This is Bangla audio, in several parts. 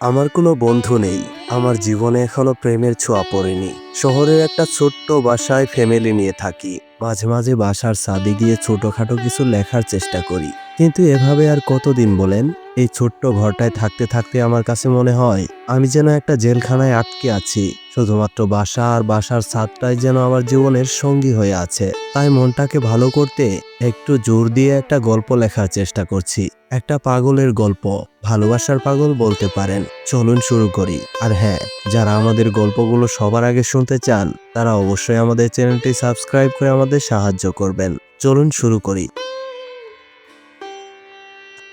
আমার কোনো বন্ধু নেই। আমার জীবনে এখনও প্রেমের ছোঁয়া পড়েনি। শহরের একটা ছোট্ট বাসায় ফ্যামিলি নিয়ে থাকি। মাঝে মাঝে বাসার ছাদে গিয়ে ছোটখাটো কিছু লেখার চেষ্টা করি। কিন্তু এভাবে আর কতদিন বলেন? এই ছোট্ট ঘরটায় থাকতে থাকতে আমার কাছে মনে হয়, আমি যেন একটা জেলখানায় আটকে আছি। শুধুমাত্র বাসা আর বাসার ছাদটাই যেন আমার জীবনের সঙ্গী হয়ে আছে। তাই মনটাকে ভালো করতে একটু জোর দিয়ে একটা গল্প লেখার চেষ্টা করছি। একটা পাগলের গল্প, ভালোবাসার পাগল বলতে পারেন। চলুন শুরু করি। আর হ্যাঁ যারা আমাদের গল্পগুলো সবার আগে শুনতে চান, তারা অবশ্যই আমাদের চ্যানেলটি সাবস্ক্রাইব করে আমাদের সাহায্য করবেন। চলুন শুরু করি।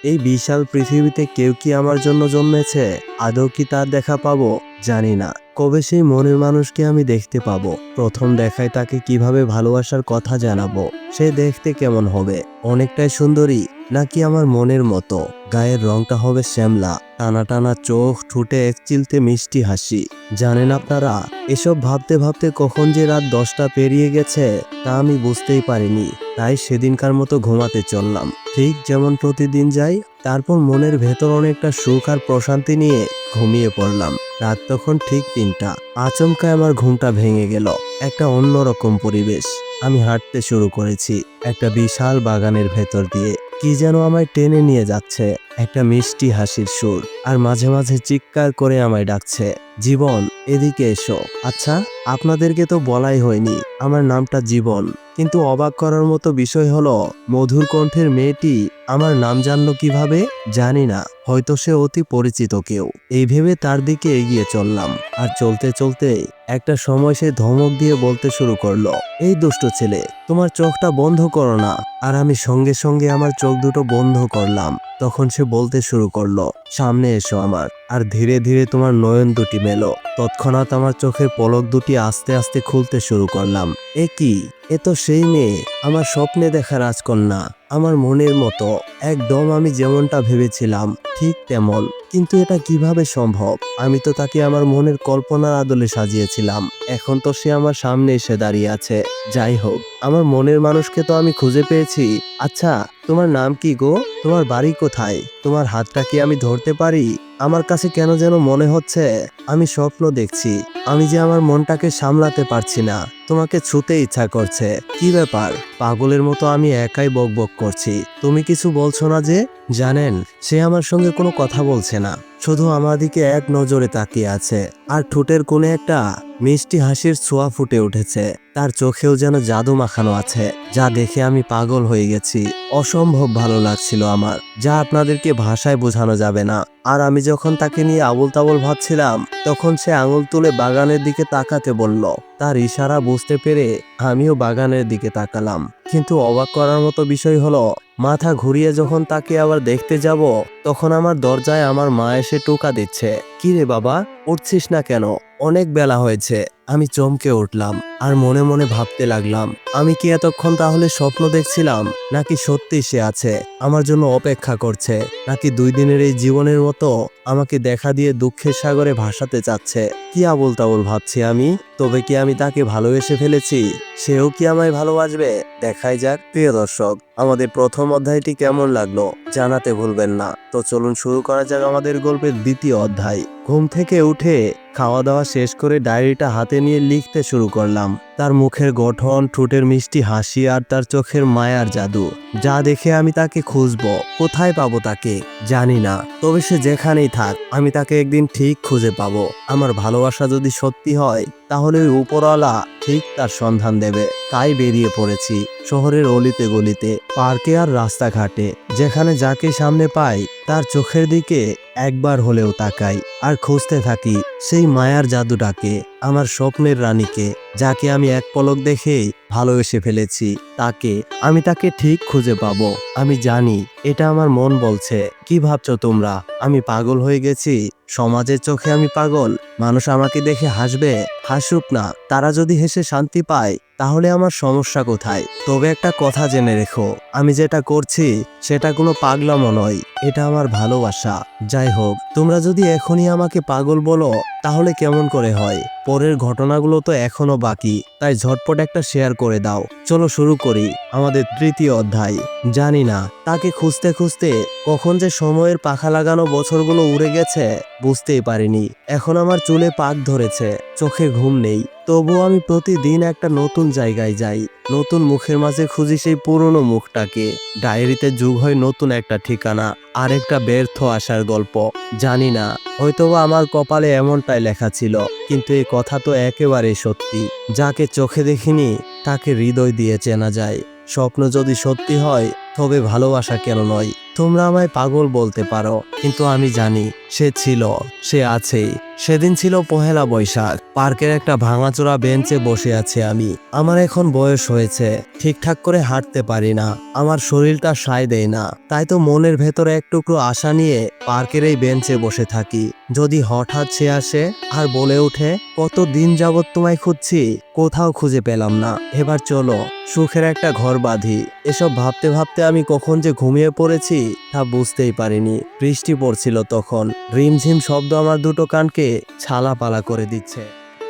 এই বিশাল পৃথিবীতে কেউ কি আমার জন্য জন্মেছে? আদৌ কি তার দেখা পাবো? জানি না, কবে সেই মনের মানুষকে আমি দেখতে পাবো। প্রথম দেখায় তাকে কীভাবে ভালোবাসার কথা জানাব, সে দেখতে কেমন হবে? অনেকটাই সুন্দরী, নাকি আমার মনের মতো? গায়ের রংটা হবে শ্যামলা, টানা টানা চোখ ঠুটে এক চিলতে মিষ্টি হাসি। জানেন আপনারা, এসব ভাবতে ভাবতে কখন যে রাত দশটা পেরিয়ে গেছে, তা আমি বুঝতেই পারিনি, তাই সেদিনকার মতো ঘুমাতে চললাম। ঠিক যেমন প্রতিদিন যাই, তারপর মনের ভেতর অনেকটা সুখ আর প্রশান্তি নিয়ে ঘুমিয়ে পড়লাম। রাত তখন ঠিক তিনটা। আচমকায় আমার ঘুমটা ভেঙে গেল। একটা অন্যরকম পরিবেশ। আমি হাঁটতে শুরু করেছি একটা বিশাল বাগানের ভেতর দিয়ে। কি যেন আমায় টেনে নিয়ে যাচ্ছে। একটা মিষ্টি হাসির সুর আর মাঝে মাঝে চিৎকার করে আমায় ডাকছে। জীবন, এদিকে এসো। আচ্ছা আপনাদেরকে তো বলাই হয়নি। আমার নামটা জীবন। কিন্তু অবাক করার মতো বিষয় হলো, মধুর কণ্ঠের মেয়েটি আমার নাম জানলো কীভাবে? জানি না। হয়তো সে অতি পরিচিত কেউ। এই ভেবে তার দিকে এগিয়ে চললাম। আর চলতে চলতে একটা সময় সে ধমক দিয়ে বলতে শুরু করল, এই দুষ্ট ছেলে, তোমার চোখটা বন্ধ করো না। আর আমি সঙ্গে সঙ্গে আমার চোখ দুটো বন্ধ করলাম। তখন সে বলতে শুরু করল, সামনে এসো আমার। আর ধীরে ধীরে তোমার নয়ন দুটি মেলো। তৎক্ষণাৎ আমার চোখের পলক দুটি আস্তে আস্তে খুলতে শুরু করলাম। এ কি? এ তো সেই মেয়ে, আমার স্বপ্নে দেখা রাজকন্যা, আমার মনের মতো। একদম আমি যেমনটা ভেবেছিলাম, ঠিক তেমন। কিন্তু এটা কীভাবে সম্ভব? আমি তো তাকে আমার মনের কল্পনার আদলে সাজিয়েছিলাম। এখন তো সে আমার সামনে এসে দাঁড়িয়ে আছে। যাই হোক, আমার মনের মানুষকে তো আমি খুঁজে পেয়েছি। আচ্ছা তোমার নাম কি গো? তোমার বাড়ি কোথায়? তোমার হাতটা কি আমি ধরতে পারি? আমার কাছে কেন যেন মনে হচ্ছে, আমি স্বপ্ন দেখছি, আমি যে আমার মনটাকে সামলাতে পারছি না। তোমাকে ছুতে ইচ্ছা করছে। কি ব্যাপার? পাগলের মতো আমি একাই বকবক করছি। তুমি কিছু বলছো না যে? জানেন, সে আমার সঙ্গে কোনো কথা বলছে না। শুধু আমার দিকে এক নজরে তাকিয়ে আছে। আর ঠোঁটের কোণে একটা মিষ্টি হাসির ছোঁয়া ফুটে উঠেছে। তার চোখেও যেন জাদু মাখানো আছে। যা দেখে আমি পাগল হয়ে গেছি। অসম্ভব ভালো লাগছিল আমার। যা আপনাদেরকে ভাষায় বোঝানো যাবে না। আর আমি যখন তাকে নিয়ে আবল তাবল ভাবছিলাম, তখন সে আঙুল তুলে বাগানের দিকে তাকাতে বলল, তার ইশারা বুঝতে পেরে আমিও বাগানের দিকে তাকালাম। কিন্তু অবাক করার মতো বিষয় হলো, মাথা ঘুরিয়ে যখন তাকে আবার দেখতে যাব, তখন আমার দরজায় আমার মা এসে টোকা দিচ্ছে। কিরে বাবা, উঠছিস না কেন? অনেক বেলা হয়েছে। আমি চমকে উঠলাম। আর মনে মনে ভাবতে লাগলাম, আমি কি এতক্ষণ তাহলে স্বপ্ন দেখছিলাম, নাকি সত্যি সে আছে, আমার জন্য অপেক্ষা করছে, নাকি দুই দিনের এই জীবনের মতো আমাকে দেখা দিয়ে দুঃখের সাগরে ভাসাতে চাচ্ছে? কি আবল তাবল ভাবছি আমি? তবে কি আমি তাকে ভালোবেসে ফেলেছি? সেও কি আমায় ভালোবাসবে? দেখাই যাক। প্রিয় দর্শক, আমাদের প্রথম অধ্যায়টি কেমন লাগল, জানাতে ভুলবেন না। তো চলুন শুরু করা যাক আমাদের গল্পের দ্বিতীয় অধ্যায়। ঘুম থেকে উঠে খাওয়া দাওয়া শেষ করে ডায়েরিটা হাতে নিয়ে লিখতে শুরু করলাম। তার মুখের গঠন, ঠোঁটের মিষ্টি হাসি আর তার চোখের মায়ার জাদু। যা দেখে আমি তাকে খুঁজবো, কোথায় পাবো তাকে? জানি না। তবে সে যেখানেই থাক, আমি তাকে একদিন ঠিক খুঁজে পাবো। আমার ভালোবাসা যদি সত্যি হয়, তাহলে ওই উপরওয়ালা ঠিক তার সন্ধান দেবে। তাই বেরিয়ে পড়েছি, শহরের অলিতে গলিতে, পার্কে আর রাস্তাঘাটে। যেখানে যাকে সামনে পাই, তার চোখের দিকে একবার হলেও তাকাই, আর খুঁজতে থাকি। সেই মায়ার জাদুটাকে, আমার স্বপ্নের রানীকে, যাকে আমি এক পলক দেখেই ভালোবেসে ফেলেছি, তাকে আমি তাকে ঠিক খুঁজে পাব। আমি জানি, এটা আমার মন বলছে। কি ভাবছ তোমরা? আমি পাগল হয়ে গেছি? সমাজের চোখে আমি পাগল? মানুষ আমাকে দেখে হাসবে? হাসুক না, তারা যদি হেসে শান্তি পায় তাহলে আমার সমস্যা কোথায়? তবে একটা কথা জেনে রেখো, আমি যেটা করছি, সেটা কোনো পাগলামো নয়, এটা আমার ভালোবাসা। যাই হোক, তোমরা যদি এখনই আমাকে পাগল বলো তাহলে কেমন করে হয়? পরের ঘটনাগুলো তো এখনও বাকি, তাই ঝটপট একটা শেয়ার করে দাও। চলো শুরু করি, আমাদের তৃতীয় অধ্যায়। জানি না, তাকে খুঁজতে খুঁজতে কখন যে সময়ের পাখা লাগানো বছরগুলো উড়ে গেছে, বুঝতেই পারিনি। এখন আমার চুলে পাক ধরেছে, চোখে ঘুম নেই। তবুও আমি প্রতিদিন একটা নতুন জায়গায় যাই, নতুন মুখের মাঝে খুঁজি সেই পুরনো মুখটাকে। ডায়েরিতে যুগ হয় নতুন একটা ঠিকানা আর একটা ব্যর্থ আসার গল্প। জানি না হয়তোবা আমার কপালে এমনটাই লেখা ছিল, কিন্তু এই কথা তো একেবারে সত্যি। যাকে চোখে দেখিনি, তাকে হৃদয় দিয়ে চেনা যায়। স্বপ্ন যদি সত্যি হয়, তবে ভালোবাসা কেন নয়? তোমরা আমায় পাগল বলতে পারো, কিন্তু আমি জানি, সে ছিল, সে আছেই। সেদিন ছিল পহেলা বৈশাখ। পার্কের একটা ভাঙাচোরা বেঞ্চে বসে আছি আমি। আমার এখন বয়স হয়েছে। ঠিকঠাক করে হাঁটতে পারি না। আমার শরীরটা সায় দেয় না। তাই তো মনের ভেতরে এক টুকরো আশা নিয়ে পার্কের এই বেঞ্চে বসে থাকি। যদি হঠাৎ সে আসে আর বলে ওঠে, কত দিন যাবৎ তোমায় খুঁজছি, কোথাও খুঁজে পেলাম না। এবার চলো, সুখের একটা ঘর বাঁধি। এসব ভাবতে ভাবতে আমি কখন যে ঘুমিয়ে পড়েছি, তা বুঝতেই পারিনি। বৃষ্টি পড়ছিল তখন। রিমঝিম শব্দ আমার দুটো কানকে ছালাপালা করে দিচ্ছে।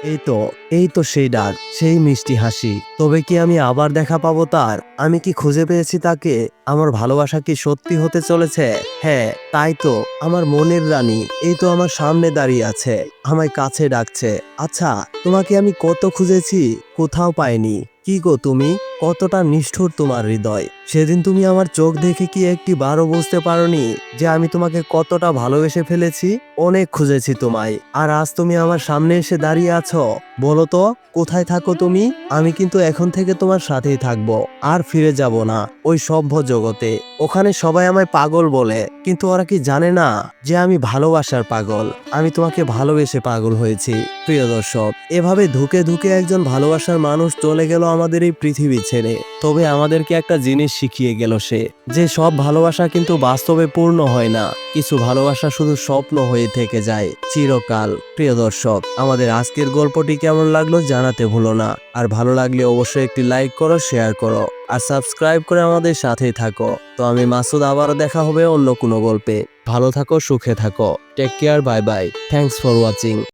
এই তো এই তো সেই ডাক, সেই মিষ্টি হাসি। তবে কি আমি আবার দেখা পাবো তার? আমি কি খুঁজে পেয়েছি তাকে? আমার ভালোবাসা কি সত্যি হতে চলেছে? হ্যাঁ তাই তো, আমার মনের রানী, এই তো আমার সামনে দাঁড়িয়ে আছে, আমায় কাছে ডাকছে। আচ্ছা তোমাকে আমি কত খুঁজেছি? কোথাও পাইনি। কি গো তুমি? কতটা নিষ্ঠুর তোমার হৃদয়। সেদিন তুমি আমার চোখ দেখে কি একটি বারও বুঝতে পারোনি যে আমি তোমাকে কতটা ভালোবেসে ফেলেছি? অনেক খুঁজেছি তোমায়। আর আজ তুমি আমার সামনে এসে দাঁড়িয়ে আছো। বলো তো, কোথায় থাকো তুমি? আমি কিন্তু এখন থেকে তোমার সাথেই থাকব। আর ফিরে যাব না ওই সভ্য জগতে। ওখানে সবাই আমায় পাগল বলে, কিন্তু ওরা কি জানে না যে আমি ভালোবাসার পাগল? আমি তোমাকে ভালোবেসে পাগল হয়েছি। প্রিয় দর্শক, এভাবে ধুকে ধুকে একজন ভালোবাসার মানুষ চলে গেল আমাদের এই পৃথিবী ছেড়ে, তবে আমাদেরকে একটা জিনিস শিখিয়ে গেল সে, যে সব ভালোবাসা কিন্তু বাস্তবে পূর্ণ হয় না। কিছু ভালোবাসা শুধু স্বপ্ন হয়ে থেকে যায়। চিরকাল, প্রিয় দর্শক, আমাদের আজকের গল্পটি কেমন লাগল জানাতে ভুলো না। আর ভালো লাগলে অবশ্যই একটি লাইক করো, শেয়ার করো। আর সাবস্ক্রাইব করে আমাদের সাথেই থাকো। তো আমি মাসুদ, আবারও দেখা হবে অন্য কোনো গল্পে। ভালো থাকো, সুখে থাকো। Take care bye bye thanks for watching